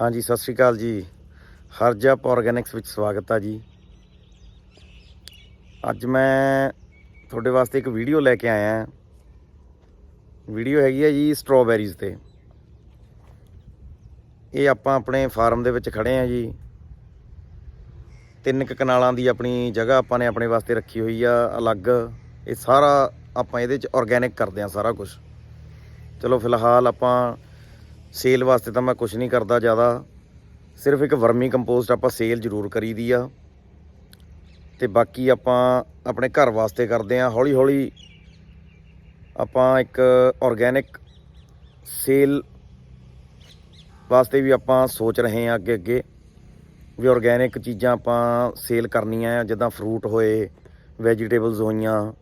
ਹਾਂਜੀ, ਸਤਿ ਸ਼੍ਰੀ ਅਕਾਲ ਜੀ। ਹਰਜਪ ਆਰਗੈਨਿਕਸ ਵਿੱਚ ਸਵਾਗਤ ਆ ਜੀ। ਅੱਜ ਮੈਂ ਤੁਹਾਡੇ ਵਾਸਤੇ ਇੱਕ ਵੀਡੀਓ ਲੈ ਕੇ ਆਇਆ। ਹਾਂ ਵੀਡੀਓ ਹੈਗੀ ਹੈ ਜੀ ਸਟ੍ਰਾਬੇਰੀਜ਼ ਤੇ। ਇਹ ਆਪਾਂ ਆਪਣੇ ਫਾਰਮ ਦੇ ਵਿੱਚ ਖੜੇ ਆ ਜੀ। ਤਿੰਨ ਕੁ ਕਨਾਲਾਂ ਦੀ ਆਪਣੀ ਜਗ੍ਹਾ ਆਪਾਂ ਨੇ ਆਪਣੇ ਵਾਸਤੇ ਰੱਖੀ ਹੋਈ ਆ, ਅਲੱਗ। ਇਹ ਸਾਰਾ ਆਪਾਂ ਇਹਦੇ ਚ ਆਰਗੈਨਿਕ ਕਰਦੇ ਆ ਸਾਰਾ ਕੁਝ ਚਲੋ, ਫਿਲਹਾਲ ਆਪਾਂ ਸੇਲ ਵਾਸਤੇ ਤਾਂ ਮੈਂ ਕੁਝ ਨਹੀਂ ਕਰਦਾ ਜ਼ਿਆਦਾ। ਸਿਰਫ ਇੱਕ ਵਰਮੀ ਕੰਪੋਸਟ ਆਪਾਂ ਸੇਲ ਜ਼ਰੂਰ ਕਰੀਦੀ ਆ। ਤੇ ਬਾਕੀ ਆਪਾਂ ਆਪਣੇ ਘਰ ਵਾਸਤੇ ਕਰਦੇ ਆ। ਹੌਲੀ ਹੌਲੀ ਆਪਾਂ ਇੱਕ ਆਰਗੈਨਿਕ ਸੇਲ ਵਾਸਤੇ ਵੀ ਆਪਾਂ ਸੋਚ ਰਹੇ ਆ ਅੱਗੇ ਅੱਗੇ ਵੀ ਆਰਗੈਨਿਕ ਚੀਜ਼ਾਂ ਆਪਾਂ ਸੇਲ ਕਰਨੀਆਂ ਆ, ਜਿੱਦਾਂ ਫਰੂਟ ਹੋਏ ਵੈਜੀਟੇਬਲਸ ਹੋਈਆਂ।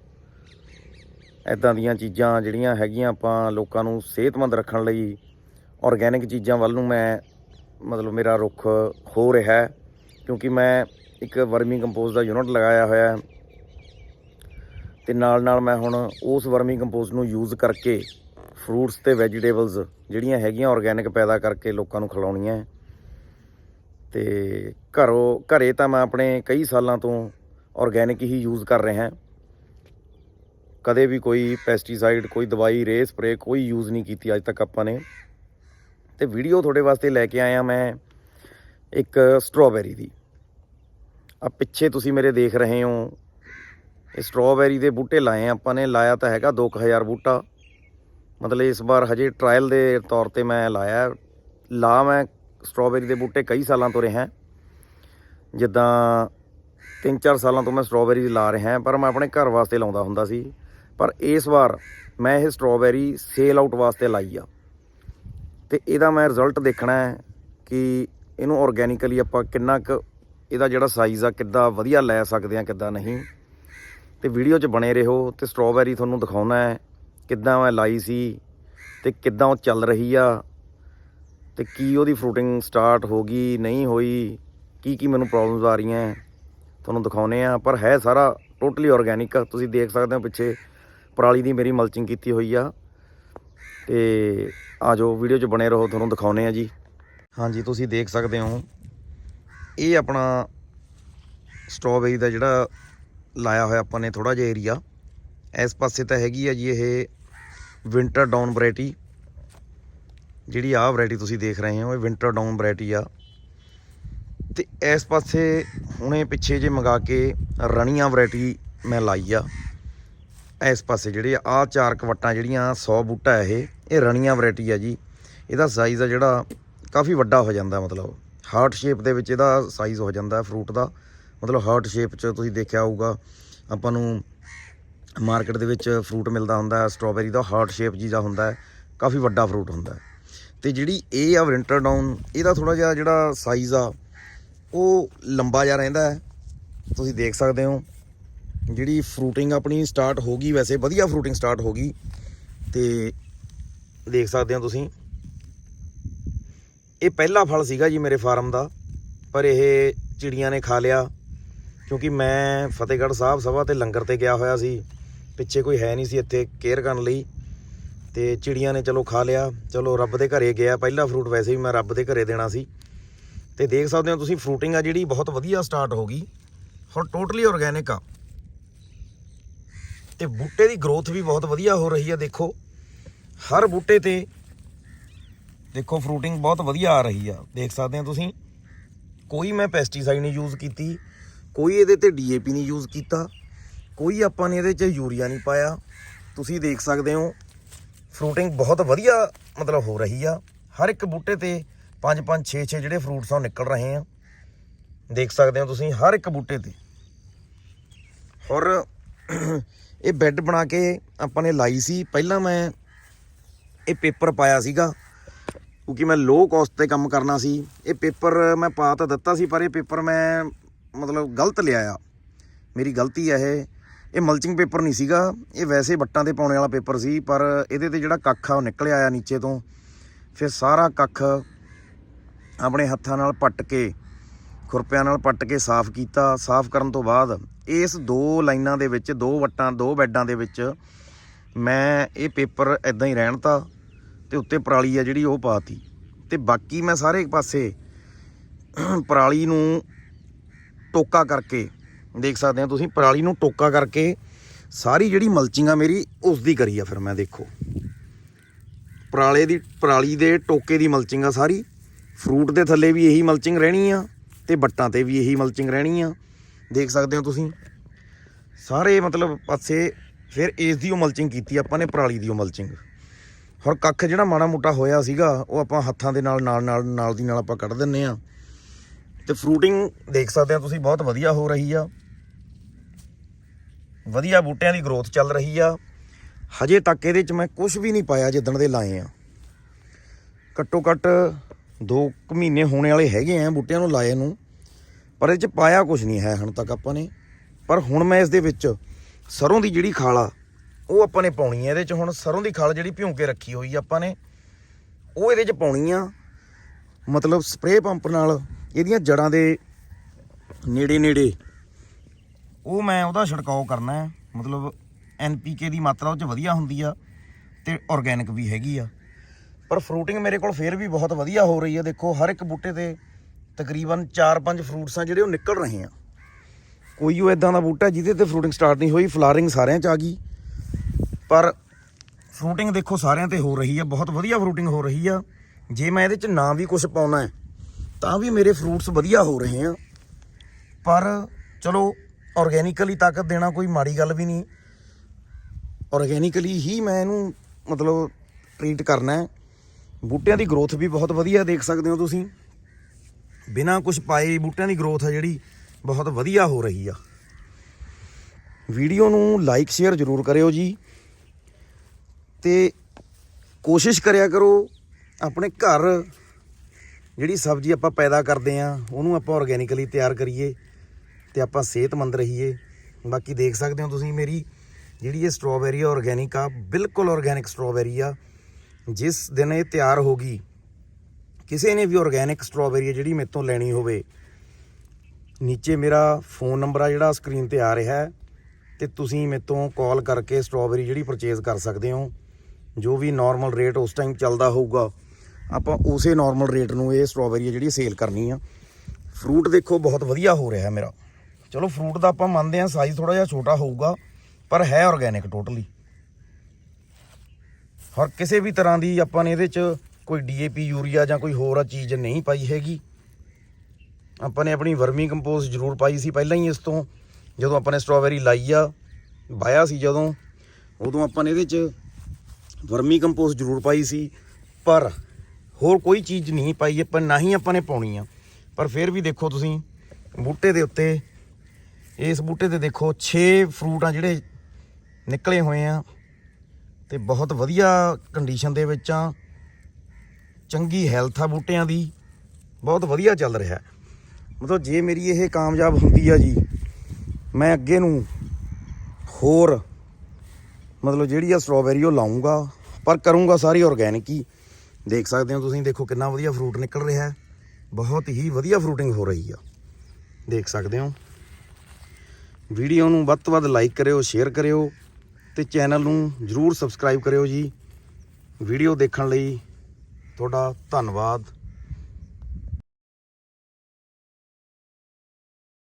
ਐਦਾਂ ਦੀਆਂ ਚੀਜ਼ਾਂ ਜਿਹੜੀਆਂ ਹੈਗੀਆਂ ਆਪਾਂ ਲੋਕਾਂ ਨੂੰ ਸਿਹਤਮੰਦ ਰੱਖਣ ਲਈ ਆਰਗੈਨਿਕ ਚੀਜ਼ਾਂ ਵੱਲ ਨੂੰ ਮੈਂ, ਮਤਲਬ ਮੇਰਾ ਰੁਖ ਹੋ ਰਿਹਾ ਹੈ, ਕਿਉਂਕਿ ਮੈਂ ਇੱਕ ਵਰਮੀ ਕੰਪੋਜ਼ ਦਾ ਯੂਨਿਟ ਲਗਾਇਆ ਹੋਇਆ ਹੈ। ਤੇ ਨਾਲ ਨਾਲ ਮੈਂ ਹੁਣ ਉਸ ਵਰਮੀ ਕੰਪੋਸਟ ਨੂੰ ਯੂਜ਼ ਕਰਕੇ ਫਰੂਟਸ ਤੇ ਵੈਜੀਟੇਬਲਸ ਜਿਹੜੀਆਂ ਹੈਗੀਆਂ ਆਰਗੈਨਿਕ ਪੈਦਾ ਕਰਕੇ ਲੋਕਾਂ ਨੂੰ ਖਿਲਾਉਣੀਆਂ ਹੈ। ਤੇ ਘਰੋਂ, ਘਰੇ ਤਾਂ ਮੈਂ ਆਪਣੇ ਕਈ ਸਾਲਾਂ ਤੋਂ ਆਰਗੈਨਿਕ ਹੀ ਯੂਜ਼ ਕਰ ਰਿਹਾ ਹਾਂ। ਕਦੇ ਵੀ ਕੋਈ ਪੈਸਟੀਸਾਈਡ ਕੋਈ ਦਵਾਈ ਰੇ ਸਪਰੇ ਕੋਈ ਯੂਜ਼ ਨਹੀਂ ਕੀਤੀ ਅੱਜ ਤੱਕ ਆਪਾਂ ਨੇ। ਤੇ ਵੀਡੀਓ ਤੁਹਾਡੇ ਵਾਸਤੇ ਲੈ ਕੇ ਆਇਆ ਮੈਂ ਇੱਕ ਸਟ੍ਰਾਬੇਰੀ ਦੀ। ਆ ਪਿੱਛੇ ਤੁਸੀਂ ਮੇਰੇ ਦੇਖ ਰਹੇ ਹੋ। ਇਹ ਸਟ੍ਰਾਬੇਰੀ ਦੇ ਬੂਟੇ ਲਾਏ ਆਪਾਂ ਨੇ, ਲਾਇਆ ਤਾਂ ਹੈਗਾ 2000 ਬੂਟਾ। ਮਤਲਬ ਇਸ ਵਾਰ ਹਜੇ ਟ੍ਰਾਇਲ ਦੇ ਤੌਰ ਤੇ ਮੈਂ ਲਾਇਆ। ਲਾ ਮੈਂ ਸਟ੍ਰਾਬੇਰੀ ਦੇ ਬੂਟੇ ਕਈ ਸਾਲਾਂ ਤੋਂ ਰਿਹਾ। ਜਿੱਦਾਂ 3-4 ਸਾਲਾਂ ਤੋਂ ਮੈਂ ਸਟ੍ਰਾਬੇਰੀ ਲਾ ਰਿਹਾ, ਪਰ ਮੈਂ ਆਪਣੇ ਘਰ ਵਾਸਤੇ ਲਾਉਂਦਾ ਹੁੰਦਾ ਸੀ। ਪਰ ਇਸ ਵਾਰ ਮੈਂ ਇਹ ਸਟ੍ਰਾਬੇਰੀ ਸੇਲ ਆਊਟ ਵਾਸਤੇ ਲਾਈ ਆ। ਤੇ ਇਹਦਾ ਮੈਂ ਰਿਜ਼ਲਟ ਦੇਖਣਾ ਹੈ ਕਿ ਇਹਨੂੰ ਆਰਗੈਨਿਕਲੀ ਆਪਾਂ ਕਿੰਨਾ ਕੁ ਇਹਦਾ ਜਿਹੜਾ ਸਾਈਜ਼ ਆ, ਕਿੱਦਾਂ ਵਧੀਆ ਲੈ ਸਕਦੇ ਆ ਕਿੱਦਾਂ ਨਹੀਂ। ਤੇ ਵੀਡੀਓ 'ਚ ਬਣੇ ਰਹੋ ਤੇ ਸਟ੍ਰਾਬੇਰੀ ਤੁਹਾਨੂੰ ਦਿਖਾਉਣਾ ਹੈ ਕਿੱਦਾਂ ਮੈਂ ਲਾਈ ਸੀ ਤੇ ਕਿੱਦਾਂ ਉਹ ਚੱਲ ਰਹੀ ਆ ਤੇ ਕੀ ਉਹਦੀ ਫਰੂਟਿੰਗ ਸਟਾਰਟ ਹੋ ਗਈ, ਨਹੀਂ ਹੋਈ, ਕੀ ਕੀ ਮੈਨੂੰ ਪ੍ਰੋਬਲਮਸ ਆ ਰਹੀਆਂ ਤੁਹਾਨੂੰ ਦਿਖਾਉਨੇ ਆ। ਪਰ ਹੈ ਸਾਰਾ ਟੋਟਲੀ ਆਰਗੈਨਿਕ ਤੁਸੀਂ ਦੇਖ ਸਕਦੇ ਹੋ ਪਿੱਛੇ ਪਰਾਲੀ ਦੀ ਮੇਰੀ ਮਲਚਿੰਗ ਕੀਤੀ ਹੋਈ ਆ। ਤੇ ਆ ਜੋ ਵੀਡੀਓ 'ਚ ਬਣੇ ਰਹੋ, ਤੁਹਾਨੂੰ ਦਿਖਾਉਨੇ ਆ ਜੀ। ਹਾਂਜੀ, ਤੁਸੀਂ ਦੇਖ ਸਕਦੇ ਹੋ, ਇਹ ਆਪਣਾ ਸਟ੍ਰਾਬੇਰੀ ਦਾ ਜਿਹੜਾ ਲਾਇਆ ਹੋਇਆ ਆਪਾਂ ਨੇ ਥੋੜਾ ਜਿਹਾ ਏਰੀਆ ਇਸ ਪਾਸੇ ਤਾਂ ਹੈਗੀ ਆ ਜੀ ਇਹ ਵਿੰਟਰ ਡਾਊਨ ਵੈਰਾਈਟੀ ਜਿਹੜੀ ਆਹ ਵੈਰਾਈਟੀ ਤੁਸੀਂ ਦੇਖ ਰਹੇ ਹੋ, ਇਹ ਵਿੰਟਰ ਡਾਊਨ ਵੈਰਾਈਟੀ ਆ। ਤੇ ਇਸ ਪਾਸੇ ਹੁਣੇ ਪਿੱਛੇ ਜੇ ਮੰਗਾ ਕੇ ਰਣੀਆਂ ਵੈਰਾਈਟੀ ਮੈਂ ਲਾਈ ਆ। ਇਸ ਪਾਸੇ ਜਿਹੜੇ ਆ ਚਾਰ ਕਵਟਾਂ ਜਿਹੜੀਆਂ 100 ਬੂਟਾ ਇਹ। ਇਹ ਰਣੀਆਂ ਵੈਰਾਈਟੀ ਆ ਜੀ। ਇਹਦਾ ਸਾਈਜ਼ ਆ ਜਿਹੜਾ ਕਾਫੀ ਵੱਡਾ ਹੋ ਜਾਂਦਾ, ਮਤਲਬ ਹਾਰਟ ਸ਼ੇਪ ਦੇ ਵਿੱਚ ਇਹਦਾ ਸਾਈਜ਼ ਹੋ ਜਾਂਦਾ ਫਰੂਟ ਦਾ। ਮਤਲਬ ਹਾਰਟ ਸ਼ੇਪ 'ਚ ਤੁਸੀਂ ਦੇਖਿਆ ਹੋਊਗਾ, ਆਪਾਂ ਨੂੰ ਮਾਰਕੀਟ ਦੇ ਵਿੱਚ ਫਰੂਟ ਮਿਲਦਾ ਹੁੰਦਾ ਹੈ ਸਟ੍ਰਾਬੇਰੀ ਦਾ ਹਾਰਟ ਸ਼ੇਪ ਜੀ ਦਾ ਹੁੰਦਾ ਹੈ ਕਾਫੀ ਵੱਡਾ ਫਰੂਟ ਹੁੰਦਾ। ਹੈ ਤੇ ਜਿਹੜੀ ਇਹ ਆ ਵਿੰਟਰ ਡਾਊਨ ਇਹਦਾ ਥੋੜਾ ਜਿਹਾ ਜਿਹੜਾ ਸਾਈਜ਼ ਆ, ਉਹ ਲੰਬਾ ਜਿਹਾ ਰਹਿੰਦਾ ਹੈ। ਤੁਸੀਂ ਦੇਖ ਸਕਦੇ ਹੋ, ਜਿਹੜੀ ਫਰੂਟਿੰਗ ਆਪਣੀ ਸਟਾਰਟ ਹੋ ਗਈ, ਵੈਸੇ ਵਧੀਆ ਫਰੂਟਿੰਗ ਸਟਾਰਟ ਹੋ ਗਈ। ਤੇ ਦੇਖ ਸਕਦੇ ਹੋ ਤੁਸੀਂ। ਇਹ ਪਹਿਲਾ ਫਲ ਸੀਗਾ ਜੀ ਮੇਰੇ ਫਾਰਮ ਦਾ, ਪਰ ਇਹ ਚਿੜੀਆਂ ਨੇ ਖਾ ਲਿਆ, ਕਿਉਂਕਿ ਮੈਂ ਫਤਿਹਗੜ੍ਹ ਸਾਹਿਬ ਸਭਾ ਤੇ ਲੰਗਰ ਤੇ ਗਿਆ ਹੋਇਆ ਸੀ। ਪਿੱਛੇ ਕੋਈ ਹੈ ਨਹੀਂ ਸੀ ਇੱਥੇ ਕੇਅਰ ਕਰਨ ਲਈ। ਤੇ ਚਿੜੀਆਂ ਨੇ ਚਲੋ ਖਾ ਲਿਆ। ਚਲੋ ਰੱਬ ਦੇ ਘਰੇ ਗਿਆ। ਪਹਿਲਾ ਫਰੂਟ ਵੈਸੇ ਵੀ ਮੈਂ ਰੱਬ ਦੇ ਘਰੇ ਦੇਣਾ ਸੀ। ਤੇ ਦੇਖ ਸਕਦੇ ਹੋ ਤੁਸੀਂ ਫਰੂਟਿੰਗ ਆ ਜਿਹੜੀ, ਬਹੁਤ ਵਧੀਆ ਸਟਾਰਟ ਹੋ ਗਈ। ਹੁਣ ਟੋਟਲੀ ਆਰਗੈਨਿਕ ਆ। ਤੇ ਬੂਟੇ ਦੀ ਗਰੋਥ ਵੀ ਬਹੁਤ ਵਧੀਆ ਹੋ ਰਹੀ ਆ, ਦੇਖੋ। ਹਰ ਬੂਟੇ ਤੇ ਦੇਖੋ ਫਰੂਟਿੰਗ ਬਹੁਤ ਵਧੀਆ ਆ ਰਹੀ ਆ। ਦੇਖ ਸਕਦੇ ਹੋ ਤੁਸੀਂ। ਕੋਈ ਮੈਂ ਪੈਸਟੀਸਾਈਡ ਨਹੀਂ ਯੂਜ਼ ਕੀਤੀ। ਕੋਈ ਇਹਦੇ ਤੇ ਡੀਏਪੀ ਨਹੀਂ ਯੂਜ਼ ਕੀਤਾ। ਕੋਈ ਆਪਾਂ ਨੇ ਇਹਦੇ 'ਚ ਯੂਰੀਆ ਨਹੀਂ ਪਾਇਆ। ਤੁਸੀਂ ਦੇਖ ਸਕਦੇ ਹੋ ਫਰੂਟਿੰਗ ਬਹੁਤ ਵਧੀਆ ਮਤਲਬ ਹੋ ਰਹੀ ਆ। ਹਰ ਇੱਕ ਬੂਟੇ ਤੇ 5 5 6 6 ਜਿਹੜੇ ਫਰੂਟਸ ਆ ਉਹ ਨਿਕਲ ਰਹੇ ਆ। ਦੇਖ ਸਕਦੇ ਹੋ ਤੁਸੀਂ ਹਰ ਇੱਕ ਬੂਟੇ ਤੇ। ਔਰ ਇਹ ਬੈੱਡ ਬਣਾ ਕੇ ਆਪਾਂ ਨੇ ਲਾਈ ਸੀ। ਪਹਿਲਾਂ ਮੈਂ ਇਹ ਪੇਪਰ ਪਾਇਆ ਸੀਗਾ, ਕਿਉਂਕਿ ਮੈਂ ਲੋ ਕਾਸਟ ਤੇ ਕੰਮ ਕਰਨਾ ਸੀ। ਇਹ ਪੇਪਰ ਮੈਂ ਪਾ ਤਾਂ ਦਿੱਤਾ ਸੀ, ਪਰ ਇਹ ਪੇਪਰ ਮੈਂ ਮਤਲਬ ਗਲਤ ਲਿਆਇਆ ਮੇਰੀ ਗਲਤੀ ਹੈ ਇਹ। ਇਹ ਮਲਚਿੰਗ ਪੇਪਰ ਨਹੀਂ ਸੀਗਾ। ਇਹ ਵੈਸੇ ਵੱਟਾਂ ਤੇ ਪਾਉਣੇ ਵਾਲਾ ਪੇਪਰ ਸੀ, ਪਰ ਇਹਦੇ ਤੇ ਜਿਹੜਾ ਕੱਖ ਆ ਉਹ ਨਿਕਲਿਆ ਆਇਆ ਨੀਚੇ ਤੋਂ। ਫਿਰ ਸਾਰਾ ਕੱਖ ਆਪਣੇ ਹੱਥਾਂ ਨਾਲ ਪੱਟ ਕੇ, ਖੁਰਪਿਆਂ ਨਾਲ ਪੱਟ ਕੇ ਸਾਫ਼ ਕੀਤਾ। ਸਾਫ਼ ਕਰਨ ਤੋਂ ਬਾਅਦ ਇਸ ਦੋ ਲਾਈਨਾਂ ਦੇ ਵਿੱਚ, ਦੋ ਵੱਟਾਂ, ਦੋ ਬੈੱਡਾਂ ਦੇ ਵਿੱਚ ਮੈਂ ਇਹ ਪੇਪਰ ਇਦਾਂ ਹੀ ਰਹਿਣ ਤਾ। ਤੇ ਉੱਤੇ ਪਰਾਲੀ ਆ ਜਿਹੜੀ ਉਹ ਪਾਤੀ। ਤੇ ਬਾਕੀ ਮੈਂ ਸਾਰੇ ਪਾਸੇ ਪਰਾਲੀ ਨੂੰ ਟੋਕਾ ਕਰਕੇ, ਦੇਖ ਸਕਦੇ ਹੋ ਤੁਸੀਂ, ਪਰਾਲੀ ਨੂੰ ਟੋਕਾ ਕਰਕੇ ਸਾਰੀ ਜਿਹੜੀ ਮਲਚਿੰਗ ਆ ਮੇਰੀ ਉਸ ਦੀ ਕਰੀ ਆ ਫਿਰ ਮੈਂ, ਦੇਖੋ। ਪਰਾਲੇ ਦੀ, ਪਰਾਲੀ ਦੇ ਟੋਕੇ ਦੀ ਮਲਚਿੰਗ ਆ ਸਾਰੀ, ਫਰੂਟ ਦੇ ਥੱਲੇ ਵੀ ਇਹੀ ਮਲਚਿੰਗ ਰਹਿਣੀ ਆ ਤੇ ਬੱਟਾਂ ਤੇ ਵੀ ਇਹੀ ਮਲਚਿੰਗ ਰਹਿਣੀ ਆ ਦੇਖ ਸਕਦੇ ਹੋ ਤੁਸੀਂ, ਸਾਰੇ ਮਤਲਬ ਪਾਸੇ ਫਿਰ ਇਸ ਦੀ ਉਹ ਮਲਚਿੰਗ ਕੀਤੀ ਆਪਾਂ ਨੇ, ਪਰਾਲੀ ਦੀ ਉਹ ਮਲਚਿੰਗ ਹੋਰ ਕੱਖ ਜਿਹੜਾ ਮਾੜਾ ਮੋਟਾ ਹੋਇਆ ਸੀਗਾ, ਉਹ ਆਪਾਂ ਹੱਥਾਂ ਦੇ ਨਾਲ ਨਾਲ ਨਾਲ ਨਾਲ ਦੀ ਨਾਲ ਆਪਾਂ ਕੱਢ ਦਿੰਨੇ ਆ ਤੇ ਫਰੂਟਿੰਗ ਦੇਖ ਸਕਦੇ ਹੋ ਤੁਸੀਂ, ਬਹੁਤ ਵਧੀਆ ਹੋ ਰਹੀ ਆ। ਵਧੀਆ ਬੂਟਿਆਂ ਦੀ ਗਰੋਥ ਚੱਲ ਰਹੀ ਆ। ਹਜੇ ਤੱਕ ਇਹਦੇ ਚ ਮੈਂ ਕੁਝ ਵੀ ਨਹੀਂ ਪਾਇਆ ਜਿੱਦਣ ਦੇ ਲਾਏ ਆ। ਘੱਟੋ ਘੱਟ 2 ਮਹੀਨੇ ਹੋਣੇ ਵਾਲੇ ਹੈਗੇ ਆ ਬੂਟਿਆਂ ਨੂੰ ਲਾਏ ਨੂੰ। ਪਰ ਇਹ ਚ ਪਾਇਆ ਕੁਝ ਨਹੀਂ ਹੈ ਹੁਣ ਤੱਕ ਆਪਾਂ ਨੇ। ਪਰ ਹੁਣ ਮੈਂ ਇਸ ਦੇ ਵਿੱਚ ਸਰੋਂ ਦੀ ਜਿਹੜੀ ਖਾਲ ਆ ਉਹ ਆਪਾਂ ਨੇ ਪਾਉਣੀ ਹੈ ਇਹਦੇ ਚ ਹੁਣ ਸਰੋਂ ਦੀ ਖਾਲ ਜਿਹੜੀ ਭਿਉਂ ਕੇ ਰੱਖੀ ਹੋਈ ਆਪਾਂ ਨੇ, ਉਹ ਇਹਦੇ ਚ ਪਾਉਣੀ ਆ, ਮਤਲਬ ਸਪਰੇਅ ਪੰਪ ਨਾਲ ਇਹਦੀਆਂ ਜੜਾਂ ਦੇ ਨੇੜੇ ਨੇੜੇ। ਉਹ ਮੈਂ ਉਹਦਾ ਛਿੜਕਾਓ ਕਰਨਾ ਹੈ, ਮਤਲਬ ਐਨਪੀਕੇ ਦੀ ਮਾਤਰਾ ਉਹ ਚ ਵਧੀਆ ਹੁੰਦੀ ਆ ਤੇ ਆਰਗੈਨਿਕ ਵੀ ਹੈਗੀ ਆ। ਪਰ ਫਰੂਟਿੰਗ ਮੇਰੇ ਕੋਲ ਫੇਰ ਵੀ ਬਹੁਤ ਵਧੀਆ ਹੋ ਰਹੀ ਆ, ਦੇਖੋ ਹਰ ਇੱਕ ਬੂਟੇ ਤੇ ਤਕਰੀਬਨ 4-5 ਫਰੂਟਸ ਆ ਜਿਹੜੇ ਉਹ ਨਿਕਲ ਰਹੇ ਆ। ਕੋਈ ਉਹ ਇਦਾਂ ਦਾ ਬੂਟਾ ਜਿਹਦੇ ਤੇ ਫਰੂਟਿੰਗ ਸਟਾਰਟ ਨਹੀਂ ਹੋਈ, ਫਲਾਰਿੰਗ ਸਾਰਿਆਂ 'ਚ ਆ ਗਈ। ਪਰ ਫਰੂਟਿੰਗ ਦੇਖੋ ਸਾਰਿਆਂ ਤੇ ਹੋ ਰਹੀ ਆ, ਬਹੁਤ ਵਧੀਆ ਫਰੂਟਿੰਗ ਹੋ ਰਹੀ ਆ। ਜੇ ਮੈਂ ਇਹਦੇ 'ਚ ਨਾ ਵੀ ਕੁਝ ਪਾਉਣਾ ਹੈ, ਤਾਂ ਵੀ ਮੇਰੇ ਫਰੂਟਸ ਵਧੀਆ ਹੋ ਰਹੇ ਆ। ਪਰ ਚਲੋ ਆਰਗੈਨਿਕਲੀ ਤਾਕਤ ਦੇਣਾ ਕੋਈ ਮਾੜੀ ਗੱਲ ਵੀ ਨਹੀਂ। ਆਰਗੈਨਿਕਲੀ ਹੀ ਮੈਂ ਇਹਨੂੰ ਮਤਲਬ ਟ੍ਰੀਟ ਕਰਨਾ ਹੈ। ਬੂਟਿਆਂ ਦੀ ਗਰੋਥ ਵੀ ਬਹੁਤ ਵਧੀਆ ਦੇਖ ਸਕਦੇ ਹੋ ਤੁਸੀਂ। ਬਿਨਾਂ ਕੁਝ ਪਾਏ ਬੂਟਿਆਂ ਦੀ ਗਰੋਥ ਆ ਜਿਹੜੀ, ਬਹੁਤ ਵਧੀਆ ਹੋ ਰਹੀ ਆ। ਵੀਡੀਓ ਨੂੰ ਲਾਈਕ ਸ਼ੇਅਰ ਜ਼ਰੂਰ ਕਰਿਓ ਜੀ। ਤੇ ਕੋਸ਼ਿਸ਼ ਕਰਿਆ ਕਰੋ ਆਪਣੇ ਘਰ ਜਿਹੜੀ ਸਬਜ਼ੀ ਆਪਾਂ ਪੈਦਾ ਕਰਦੇ ਆ ਉਹਨੂੰ ਆਪਾਂ ਆਰਗੈਨਿਕਲੀ ਤਿਆਰ ਕਰੀਏ ਤੇ ਆਪਾਂ ਸਿਹਤਮੰਦ ਰਹੀਏ। ਬਾਕੀ ਦੇਖ ਸਕਦੇ ਹੋ ਤੁਸੀਂ ਮੇਰੀ ਜਿਹੜੀ ਇਹ ਸਟ੍ਰਾਬੇਰੀ ਆਰਗੈਨਿਕ ਆ, ਬਿਲਕੁਲ ਆਰਗੈਨਿਕ ਸਟ੍ਰਾਬੇਰੀ ਆ। ਜਿਸ ਦਿਨ ਇਹ ਤਿਆਰ ਹੋ ਗਈ, ਕਿਸੇ ਨੇ ਵੀ ਆਰਗੈਨਿਕ ਸਟ੍ਰਾਬੇਰੀ ਜਿਹੜੀ ਮੇਰੇ ਤੋਂ ਲੈਣੀ ਹੋਵੇ, ਨੀਚੇ ਮੇਰਾ ਫੋਨ ਨੰਬਰ ਆ ਜਿਹੜਾ ਸਕਰੀਨ ਤੇ ਆ ਰਿਹਾ ਹੈ ਤੇ ਤੁਸੀਂ ਮੇਰੇ ਤੋਂ ਕਾਲ ਕਰਕੇ ਸਟ੍ਰਾਬੇਰੀ ਜਿਹੜੀ ਪਰਚੇਜ਼ ਕਰ ਸਕਦੇ ਹੋ। ਜੋ ਵੀ ਨਾਰਮਲ ਰੇਟ ਉਸ ਟਾਈਮ ਚੱਲਦਾ ਹੋਊਗਾ, ਆਪਾਂ ਉਸੇ ਨਾਰਮਲ ਰੇਟ ਨੂੰ ਇਹ ਸਟ੍ਰਾਬੇਰੀ ਜਿਹੜੀ ਸੇਲ ਕਰਨੀ ਆ। ਫਰੂਟ ਦੇਖੋ ਬਹੁਤ ਵਧੀਆ ਹੋ ਰਿਹਾ ਮੇਰਾ। ਚਲੋ ਫਰੂਟ ਦਾ ਆਪਾਂ ਮੰਨਦੇ ਆ ਸਾਈਜ਼ ਥੋੜਾ ਜਿਹਾ ਛੋਟਾ ਹੋਊਗਾ, ਪਰ ਹੈ ਆਰਗੈਨਿਕ ਟੋਟਲੀ ਹਰ ਕਿਸੇ ਵੀ ਤਰ੍ਹਾਂ ਦੀ ਆਪਾਂ ਨੇ ਇਹਦੇ ਚ ਕੋਈ ਡੀਏਪੀ ਯੂਰੀਆ ਜਾਂ ਕੋਈ ਹੋਰ ਚੀਜ਼ ਨਹੀਂ ਪਾਈ ਹੈਗੀ। ਆਪਾਂ ਨੇ ਆਪਣੀ ਵਰਮੀ ਕੰਪੋਸਟ ਜ਼ਰੂਰ ਪਾਈ ਸੀ ਪਹਿਲਾਂ ਹੀ ਇਸ ਤੋਂ। ਜਦੋਂ ਆਪਾਂ ਨੇ ਸਟ੍ਰਾਬੇਰੀ ਲਾਈ ਆ, ਵਾਇਆ ਸੀ ਜਦੋਂ, ਉਦੋਂ ਆਪਾਂ ਨੇ ਇਹਦੇ ਚ ਵਰਮੀ ਕੰਪੋਸਟ ਜ਼ਰੂਰ ਪਾਈ ਸੀ, ਪਰ ਹੋਰ ਕੋਈ ਚੀਜ਼ ਨਹੀਂ ਪਾਈ, ਆਪਾਂ ਨਾ ਹੀ ਆਪਾਂ ਨੇ ਪਾਉਣੀ ਆ। ਪਰ ਫਿਰ ਵੀ ਦੇਖੋ ਤੁਸੀਂ, ਬੂਟੇ ਦੇ ਉੱਤੇ, ਇਸ ਬੂਟੇ ਤੇ ਦੇਖੋ 6 ਫਰੂਟ ਆ ਜਿਹੜੇ ਨਿਕਲੇ ਹੋਏ ਆ, ਤੇ ਬਹੁਤ ਵਧੀਆ ਕੰਡੀਸ਼ਨ ਦੇ ਵਿੱਚ ਆ। ਚੰਗੀ ਹੈਲਥ ਆ ਬੂਟਿਆਂ ਦੀ, ਬਹੁਤ ਵਧੀਆ ਚੱਲ ਰਿਹਾ। ਮਤਲਬ ਜੇ ਮੇਰੀ ਇਹ ਕਾਮਯਾਬ ਹੁੰਦੀ ਆ ਜੀ, ਮੈਂ ਅੱਗੇ ਨੂੰ ਹੋਰ ਮਤਲਬ ਜਿਹੜੀ ਆ ਸਟ੍ਰਾਬੇਰੀ ਉਹ ਲਾਉਂਗਾ, ਪਰ ਕਰੂੰਗਾ ਸਾਰੀ ਆਰਗੈਨਿਕ ਹੀ। ਦੇਖ ਸਕਦੇ ਹੋ ਤੁਸੀਂ, ਦੇਖੋ ਕਿੰਨਾ ਵਧੀਆ ਫਰੂਟ ਨਿਕਲ ਰਿਹਾ ਹੈ। ਬਹੁਤ ਹੀ ਵਧੀਆ ਫਰੂਟਿੰਗ ਹੋ ਰਹੀ ਆ। ਦੇਖ ਸਕਦੇ ਹੋ। ਵੀਡੀਓ ਨੂੰ ਵੱਧ ਤੋਂ ਵੱਧ ਲਾਈਕ ਕਰਿਓ ਸ਼ੇਅਰ ਕਰਿਓ ਤੇ ਚੈਨਲ ਨੂੰ ਜਰੂਰ ਸਬਸਕ੍ਰਾਈਬ ਕਰਿਓ ਜੀ। ਵੀਡੀਓ ਦੇਖਣ ਲਈ ਤੁਹਾਡਾ ਧੰਨਵਾਦ।